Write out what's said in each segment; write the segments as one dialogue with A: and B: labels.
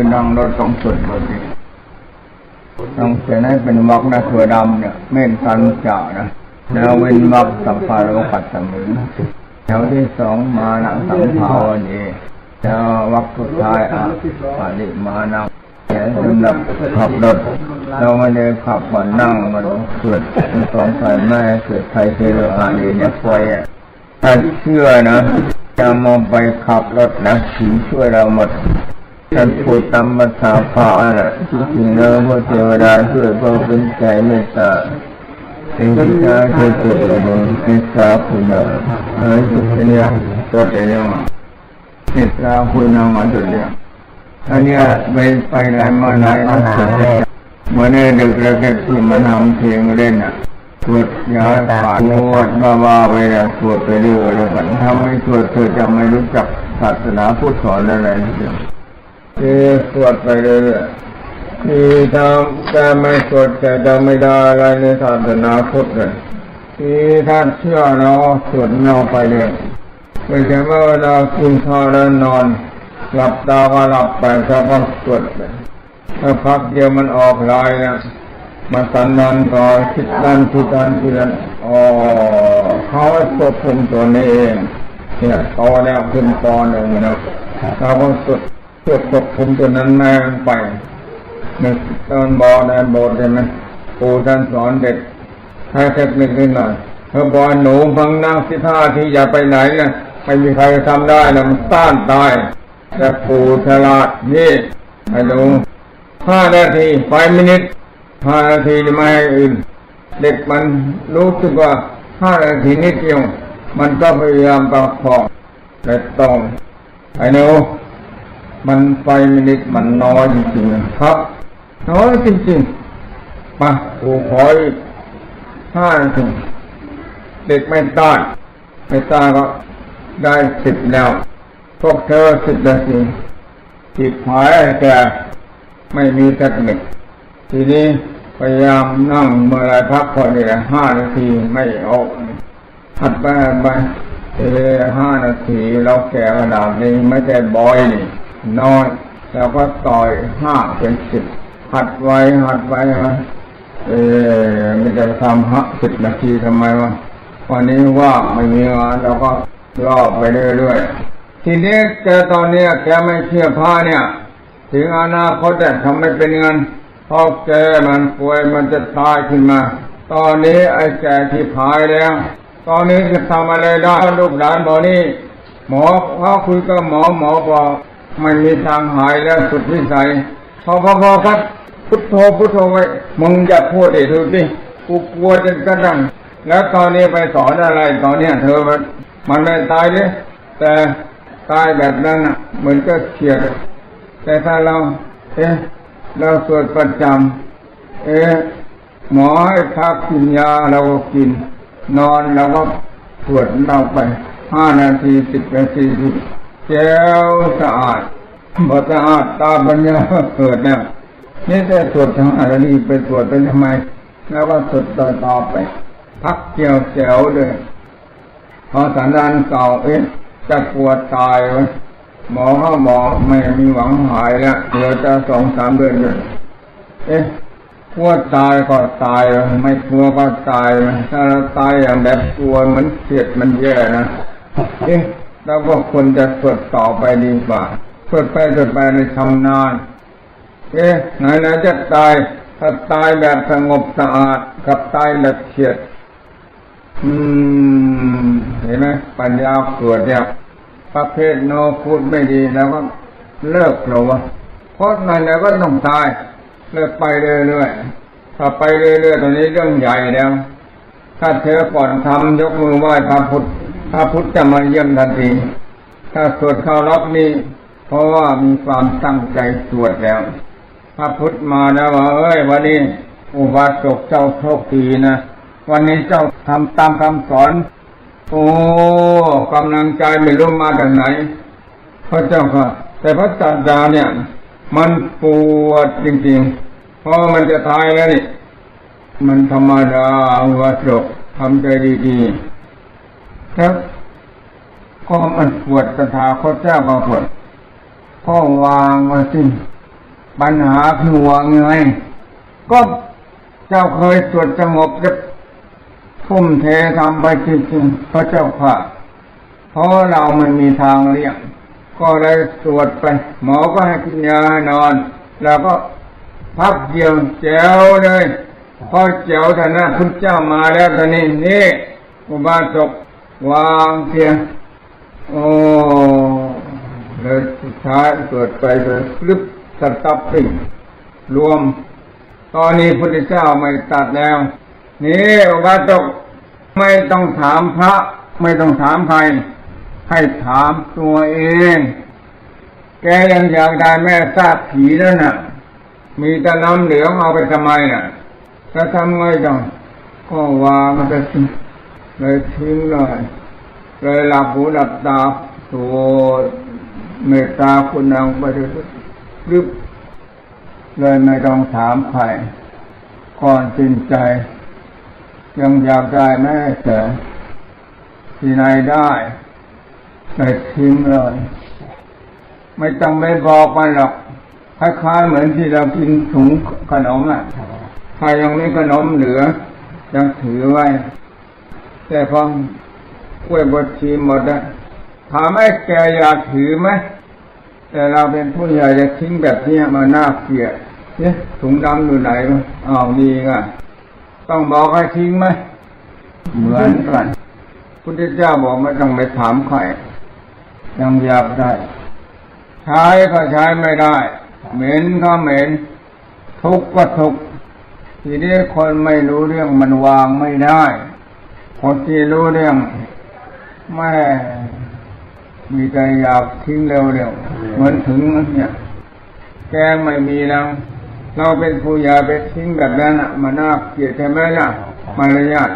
A: รือนั่งรถต้องสวดบทนี้ต้องเขียนให้เป็นวรรคนะตัวดำเนี่ยเม่นสันจ่านะแล้วเว้นวรรคสัมภารวขัดสมิงแถวที่สองมานังสัมภาวนีแล้ววรรคสุดท้ายอะปาริมานังแขนสำหรับขับรถเราไม่ได้ขับมันนั่งมันเกิดสองสายแม่เกิดไทยเทโลอานีเนี่ยไฟอะถ้าเชื่อนะจะมองไปขับรถนะถึงช่วยเราหมด ท่านพูดตามภาษาพระนะที่จริงแล้วพระเทวดาช่วยพระเป็นใจเมตตาเป็นที่จะช่วยเกิดอะไรเมตตาคุณนะเฮ้ยสุดเนี่ยตัวเดียวเมตตาคุณนะมาตัวเดียวอันนี้ไปไปไหนมาไหนก็สุดเลยเมื่อเนี่ยดึกแล้วก็ที่มันทำเพลงเล่นอะสวดยาปาดนวดบ้าบาไปแล้วสวดไปเรื่อยแล้วกันถ้าไม่สวดเธอจะไม่รู้จักศาสนาพุทธสอนอะไรทีเดียว คือสวดไปเรื่อยๆคือถ้าแต่ไม่สวดแต่จะไม่ได้อะไรในศาสนาพุทธเลยคือถ้านเชื่อเราสวดเงาไปเลยไม่ใช่ว่าเวลากินข้าวแล้วนอน หลับตาก็หลับไปถ้าก็สวดไปถ้าพักเดียวมันออกลายนะมันสันนันต่อคิดดันคิดดันคิดดันอ๋อเขาควบคุมตัวนี้เองเนี่ยโตแล้วขึ้นปอหนึ่งนะเราก็สุด สุดควบคุมตัวนั้นแม่งไปในตอนบอในโบสถ์ใช่ไหมครูท่านสอนเด็กให้เทคนิคนิดหน่อยเธอบอกหนูฟังนั่งสิท่าที่อย่าไปไหนนะไม่มีใครทำได้นะมันต้านตายแต่ปู่ฉลาดนี่ให้ดูห้านาทีไฟมินิทห้านาทีไม่ให้อื่น เด็กมันรู้สึกว่าห้านาทีนิดเดียวมันก็พยายามประคองแต่ต้องไอ้หนู มันไฟมินิทมันน้อยจริงๆนะครับ น้อยจริงๆมาปู่ขออีกห้านาทีเด็กไม่ต้านไม่ต้านก็ได้สิบแล้ว พวกเธอสิบนาทีจิตหายแก่ไม่มีเทคนิคทีนี้พยายามนั่งเมื่อไรพักผ่อนนี่แหละห้านาทีไม่ออกหัดไปไปเออห้านาทีเราแก่ขนาดนี้ไม่ใช่บอยนี่ น้อยแล้วก็ต่อยห้าเป็นสิบหัดไว้หัดไว้ฮะเออไม่จะทำห้าสิบนาทีทำไมวะวันนี้ว่าไม่มีงานเราก็รอบไปเรื่อยๆทีนี้แกตอนเนี้ยแกไม่เชื่อพระเนี่ย ถึงอนาคตแต่ทำไม่เป็นเงินพราะแกมันป่วยมันจะตายขึ้นมา ตอนนี้ไอ้แกที่พายแล้ว ตอนนี้จะทำอะไรได้ลูกหลานบอกนี่หมอเขาคุยกับหมอหมอบอก ไม่มีทางหายแล้วสุดวิสัยพอพอพอครับ พุทโธพุทโธไว้มึงอย่าพูดเด็ดูสิกูกลัวจนกระดังแล้วตอนนี้ไปสอนอะไรตอนเนี้ยเธอมันมันไม่ตายเลยแต่ตายแบบนั้นอะเหมือนก็เฉียดแต่ถ้าเรา เอ๊ะเราสวดประจำเอ๊ะหมอให้พักกินยาเราก็กิน นอนเราก็สวดเราไปห้านาทีสิบนาทีสิ แก้วสะอาดบสะอาดตาปัญญาเกิดแล้วนี่แต่สวดทางอะไรนี่ไปสวดไปทำไม แล้วก็สวดต่อต่อไป พักเกี่ยวแถวเลยพอสันดานเก่าเอ๊ะจะปวดตายวะหมอเขาบอกไม่มีหวังหายแล้วเดี๋ยวจะสองสามเดือนเลยเอ๊ะกลัวตายก็ตาย ไม่กลัวก็ตายถ้าเราตายอย่างแบบกลัวมันเสียดมันแย่นะเอ๊ะ เราก็ควรจะสวดต่อไปดีกว่าสวดไปสวดไปในชำนาญเอ๊ะไหนไหนจะตายถ้าตายแบบสงบสะอาดกับตายแบบเฉียด อืม เห็นไหมปัญญาเกิดเนี่ยประเภทโนพูดไม่ดีแล้วก็เลิกเราวะเพราะนั่นแล้วก็ต้องตายเลิกไปเรื่อยๆถ้าไปเรื่อยๆตอนนี้เรื่องใหญ่แล้วถ้าเธอก่อนทำยกมือไหว้พระพุทธ พระพุทธจะมาเยี่ยมทันที ถ้าสวดเข้ารับนี่เพราะว่ามีความตั้งใจสวดแล้ว พระพุทธมาแล้วว่าเอ้ยวันนี้อุบาสกเจ้าโชคดีนะ วันนี้เจ้าทำตามคำสอน โอ้กำลังใจไม่รู้มาจากไหน พระเจ้าค่ะ แต่พระจันดาเนี่ย มันปวดจริงๆ เพราะมันจะตายแล้วนี่ มันธรรมดาอุบาสกทำใจดีๆ ครับก็มันปวดตถาคตเจ้าก็ปวดพ่อวางมาสิปัญหาคือว่าไงก็เจ้าเคยสวดสงบจะทุ่มเททำไปจริงๆพระเจ้าค่ะ เพราะเราไม่มีทางเลี่ยง ก็เลยสวดไป หมอก็ให้กินยาให้นอน แล้วก็พักเดียวแจ๋วเลยพอแจ๋วท่านนะคุณเจ้ามาแล้วตอนนี้นี่อุบาสก วางเสียงโอ้เลยสุดท้ายสวดไปเลยคลึบสตับปิ้งรวม ตอนนี้พุทธเจ้าไม่ตัดแล้ว นี่อบาสกไม่ต้องถามพระ ไม่ต้องถามใคร ให้ถามตัวเอง แกยังอยากได้แม่ทราบผีแล้วน่ะ มีแต่น้ำเหลืองเอาไปทำไมน่ะจะทำไงต้องก็วางมันไปสิ เลยทิ้งเลยเลยหลับหูหลับตาสวดเมตตาคุณนางไปเลยรึบเลยไม่ต้องถามใครก่อนจินใจ ยังอยากได้แม่เสือที่ไหนได้เลยทิ้งเลย ไม่ต้องไปบอกมันหรอกคล้ายๆเหมือนที่เรากินถุงขนมอะถ้ายังไม่ขนมเหลือยังถือไว้ แต่พอกล้วยบดชีหมดนะถามไอ้แกอยากถือไหมแต่เราเป็นผู้ใหญ่จะทิ้งแบบนี้มาน่าเกลียดเนี่ยถุงดำอยู่ไหนวะอ้าวนี่ไงต้องบอกให้ทิ้งไหมเหมือนกันพุทธเจ้าบอกไม่ต้องไปถามใครยังอยากได้ ใช้ก็ใช้ไม่ได้ เหม็นก็เหม็น ทุกข์ก็ทุกข์ทีนี้คนไม่รู้เรื่องมันวางไม่ได้ คนที่รู้เรื่องแม่มีใจอยากทิ้งเร็วๆเหมือนถึงเนี่ยแกงไม่มีแล้ว เราเป็นผู้ใหญ่ไปทิ้งแบบนั้นอะมันน่าเกลียดใช่ไหมล่ะมารยาท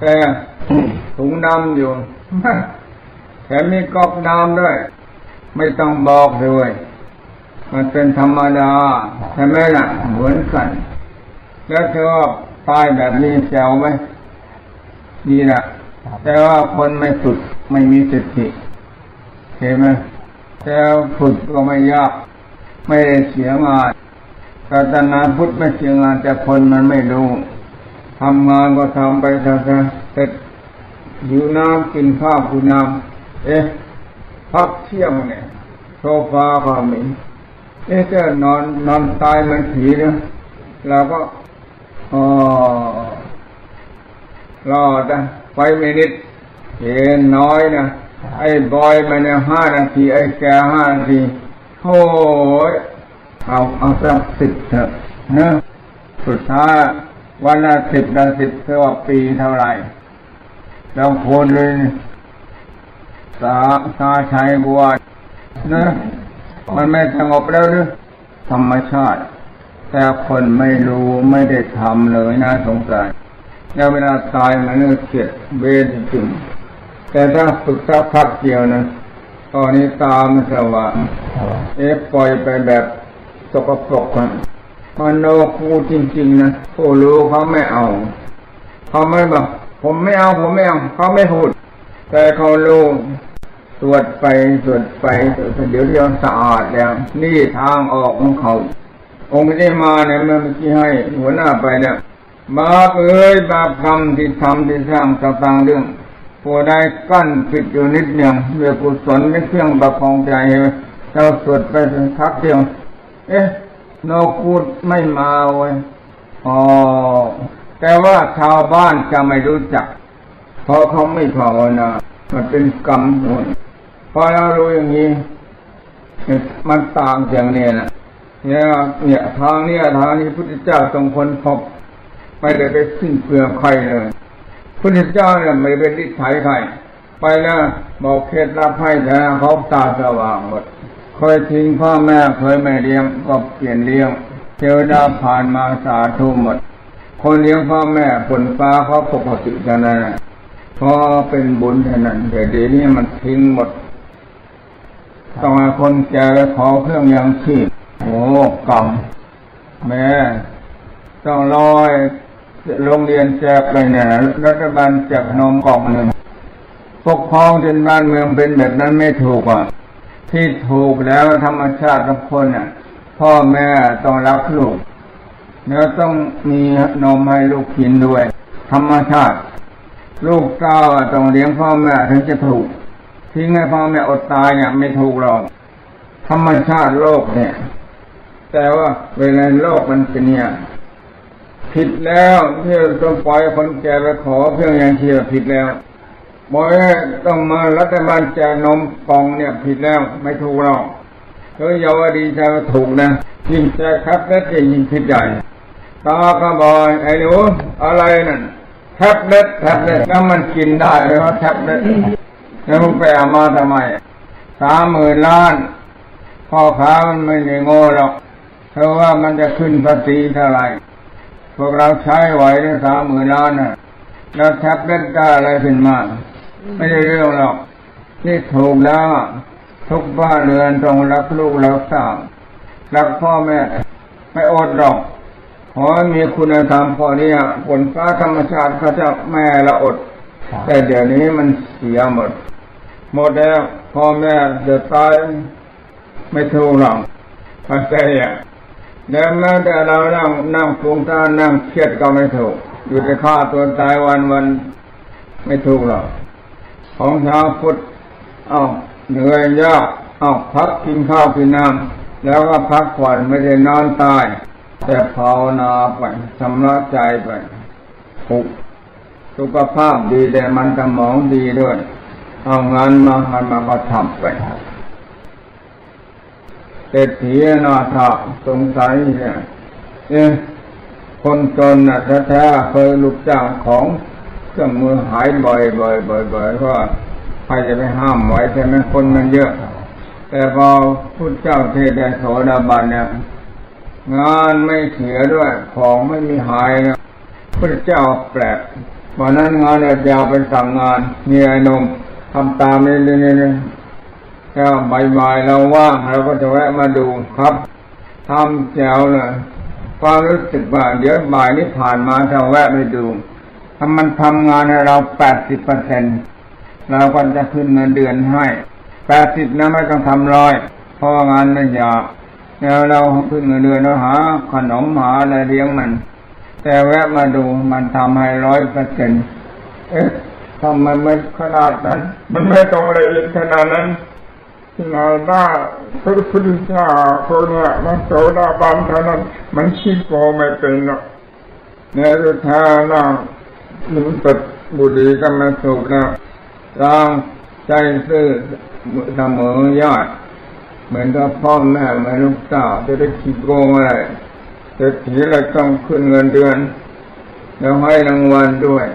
A: แต่ถุงดำอยู่แถมมีก๊อกน้ำด้วย ไม่ต้องบอกด้วย มันเป็นธรรมดาใช่ไหมล่ะเหมือนกัน แล้วเธอว่าตายแบบนี้แซวไหม ดีนะแต่ว่าคนไม่ฝึกไม่มีสติเห็นไหมแต่ฝึกก็ไม่ยาก ไม่ได้เสียงานศาสนาพุทธไม่เสียงานแต่คนมันไม่รู้ทำงานก็ทำไปทำไปเสร็จหิวน้ำกินข้าวกินน้ำเอ๊ะพักเที่ยงเนี่ยโซฟาก็มีเอ๊ะจะนอนนอนตายเหมือนผีเนี่ยเราก็อ๋อ รอดนะไปไม่นิดเห็นน้อยนะไอ้บอยมันเนี่ยห้านาที ไอ้แกห้านาทีโอ้ยเอาเอาสักสิบเถอะเนอะสุดท้ายวันละสิบละสิบเท่าปีเท่าไหร่เราควรเลยสาสาชัยบัวนะมันไม่สงบแล้วหรือธรรมชาติ แต่คนไม่รู้ไม่ได้ทำเลยนะสงสาร แล้วเวลาตายมันก็เกลียดเบนจริงแต่ถ้าฝึกสักพักเดียวนะตอนนี้ตามันสว่างเอ๊ะปล่อยไปแบบสกปรกอะมันโนคูจริงๆนะผู้รู้เขาไม่เอา เขาไม่บอกผมไม่เอาผมไม่เอาเขาไม่พูด แต่เขารู้ตรวจไปตรวจไปตรวจไปเดี๋ยวเดียวสะอาดแล้ว นี่ทางออกของเขา องค์ที่มาเนี่ยเมื่อกี้ให้หัวหน้าไปเนี่ย บาปเอ้ยบาปคำที่ทำที่สร้างต่างๆเรื่องผู้ใดกั้นปิดอยู่นิดเดียวเรื่องกุศลไม่เครื่องประคองใจเราสวดไปสักพักเดียวเอ๊ะนกูดไม่มาเว้ยอ๋อแต่ว่าชาวบ้านจะไม่รู้จัก เพราะเขาไม่ภาวนา มันเป็นกรรมหนพอเรารู้อย่างนี้ มันต่างอย่างเนี้ยนะเนี่ยเนี่ยทางเนี้ยทางนี้พุทธเจ้าทรงคนพบ ไม่ได้ไปสิ้นเปลืองใครเลยพุทธเจ้าเนี่ยไม่ได้ริษไถใครไปแล้วบอกเคล็ดลับให้แต่เขาตาสว่างหมดเคยทิ้งพ่อแม่เคยไม่เลี้ยงก็เปลี่ยนเลี้ยงเทวดาผ่านมาสาธุหมด คนเลี้ยงพ่อแม่ผลฟ้าเขาปกติเท่านั้นะพราะเป็นบุญเท่านั้นแต่เดี๋ยวนี้มันทิ้งหมดต้องให้คนแก่ขอเครื่องยังชีพโอ้กรรมแม่ต้องรอย โรงเรียนแจกไปเนี่ยรัฐบาลแจกนมกล่องหนึ่งปกครองจนบ้านเมืองเป็นแบบนั้นไม่ถูกอะ ที่ถูกแล้วธรรมชาติทุกคนอะพพ่อแม่ต้องรักลูก แล้วต้องมีนมให้ลูกกินด้วย ธรรมชาติ ลูกเต้าต้องเลี้ยงพ่อแม่ถึงจะถูกทิ้งให้พ่อแม่อดตายเนี่ยไม่ถูกหรอกธรรมชาติโลกเนี่ย แต่ว่าเวลาโลกมันเป็นเนี่ย ผิดแล้วที่ต้องปล่อยคนแก่ไปขอเพื่ออย่างเชียผิดแล้วบอยต้องมารัฐบาลแจกนมกล่องเนี่ยผิดแล้วไม่ถูกหรอกเฮ้ยเยาวดีใจว่าถูกนะยิ่งแจกครับแล้วจะยิ่งผิดใหญ่ตาก็บอยไอ้หนูอะไรนั่นแท็บเล็ตแท็บเล็ตแล้วมันกินได้ไหมว่าแท็บเล็ตแล้วมึงไปเอามาทำไมสามหมื่นล้านพ่อค้ามันไม่ได้โง่หรอกเพราะว่ามันจะขึ้นภาษีเท่าไหร่ พวกเราใช้ไหวได้สามหมื่นล้านน่ะแล้วแท็บเล็ตได้อะไรขึ้นมา ไม่ได้เรื่องหรอกที่ถูกแล้วอะทุกบ้านเรือนต้องรักลูกรักสาวรักพ่อแม่ไม่อดหรอกขอให้มีคุณธรรมพอนี้อะผลฟ้าธรรมชาติเขาจะแม่ละอด แต่เดี๋ยวนี้มันเสียหมด หมดแล้วพ่อแม่จะตายไม่ถูกหรอกเข้าใจอะ แล้วแม้แต่เรานั่งนั่งฟุ้งซ่านนั่งเครียดก็ไม่ถูก อยู่แต่ฆ่าตัวตายวันวันไม่ถูกหรอกของชาวพุทธเอาเหนื่อยยากเอาพักกินข้าวกินน้ำแล้วก็พักผ่อนไม่ได้นอนตาย แต่ภาวนาไปชำระใจไปถูกสุขภาพดีแต่มันสมองดีด้วย เอางานมาหันมาก็ทำไป เศรษฐีนาถาสงสัยเนี่ยเอ๊ะคนจนน่ะแท้ๆเคยลูกจ้างของเครื่องมือหายบ่อยบ่อยบ่อยบ่อยเพราะว่าใครจะไปห้ามไว้ใช่ไหมคนมันเยอะ แต่พอพุทธเจ้าเทศน์ได้โสดาบันเนี่ยงานไม่เสียด้วยของไม่มีหายนะพุทธเจ้าแปลกวันนั้นงานอาจารย์ไปสั่งงานมีไอ้นมทำตามนี่เลย ก็บ่ายๆเราว่างเราก็จะแวะมาดูครับทำแจวเลยความรู้สึกว่าเดี๋ยวบ่ายนี้ผ่านมาถ้าแวะไปดูถ้ามันทำงานให้เราแปดสิบเปอร์เซ็นเราก็จะขึ้นเงินเดือนให้แปดสิบนะไม่ต้องทำร้อยเพราะงานไม่ยากแล้วเราขึ้นเงินเดือนเราหาขนมหาอะไรเลี้ยงมัน แต่แวะมาดูมันทำให้ร้อยเปอร์เซ็นเอ๊ะทำไมไม่ขนาดนั้น มันไม่ต้องเอียขนาดนั้น เราได้พระพุทธเจ้าคนเนี่ยมันโสดาบันเท่านั้น มันชี้โกไม่เป็นหรอกเนี่ยสุดท้ายนะมันตัดบุหรี่ก็มาสูบนะร่างใจซื่อเสมอยอด เหมือนกับพ่อแม่เหมือนลูกสาวจะได้ขี้โกงอะไรจะถีเราต้องขึ้นเงินเดือน แล้วให้รางวัลด้วย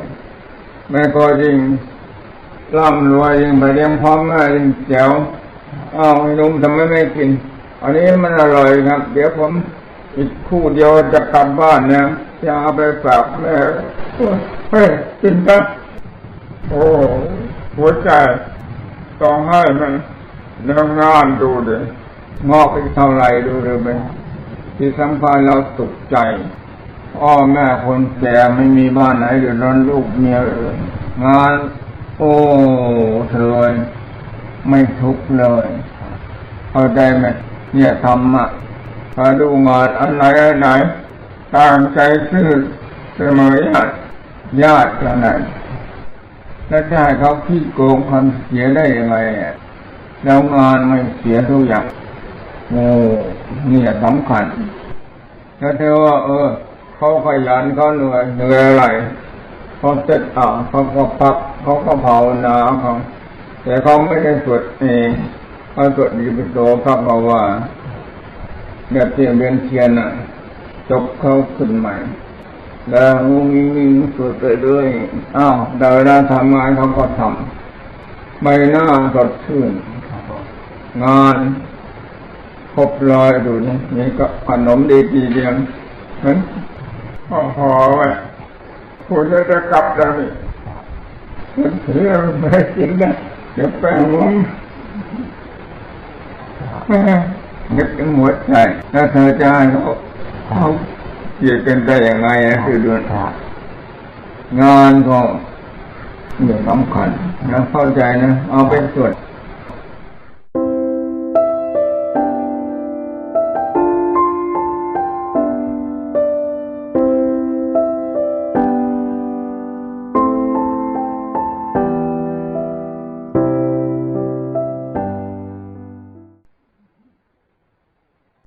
A: แม่ก็ยิ่งร่ำรวยยิ่งไปเลี้ยงพ่อแม่ยิ่งแจ๋ว อ้าวไอ้หนุ่มทำไมไม่กิน อันนี้มันอร่อยครับ เดี๋ยวผมอีกคู่เดียวจะกลับบ้านนะจะเอาไปฝากแม่เฮ้ยกินปะโอ้หัวใจต้องให้มันแล้วงานดูเดิงอกอีกเท่าไหร่ดูเลยไปที่สำคัญเราตกใจพ่อแม่คนแก่ไม่มีบ้านไหนเดือดร้อนลูกเมียเอ่ยงาน โอ้เธอ ไม่ทุกข์เลยเข้าใจไหมเนี่ยธรรมะพอดูงานอะไรอะไหนต่างใจซื่อเสมอญาติญาติขนาดแล้วได้เขาขี้โกงความเสียได้ยังไงแล้วงานไม่เสียทุกอย่างโอ้เนี่ยสำคัญแล้วเธอว่า เออเขาขยันเขาเหนื่อยเหนื่อยอะไรเขาเสร็จอะเขาก็พักเขาก็ภาวนาเขา แต่เขาไม่ได้สวดเองเขาสวดดีปิโตพระบอกว่าแบบเทียนเวียนเทียนน่ะจบเขาขึ้นใหม่แล้วงงงิงสวดไปเรื่อยอ้าวเดี๋ยวเราทำงานเขาก็ทำใบหน้าสดชื่นงานครบรอยดูนี่นี่ก็ขนมดีทีเดียวเห็นหอห่อไว้คุณจะกลับแล้วนี่มันเสียไม่กินนะ เดี๋ยวแป้งมึงแม่นึกถึงหัวใจแล้วเธอจะให้เขาเขาเกลียดกันได้ยังไงอะคือดูงานก็เนี่ยสำคัญนะเข้าใจนะ เอาไปตรวจ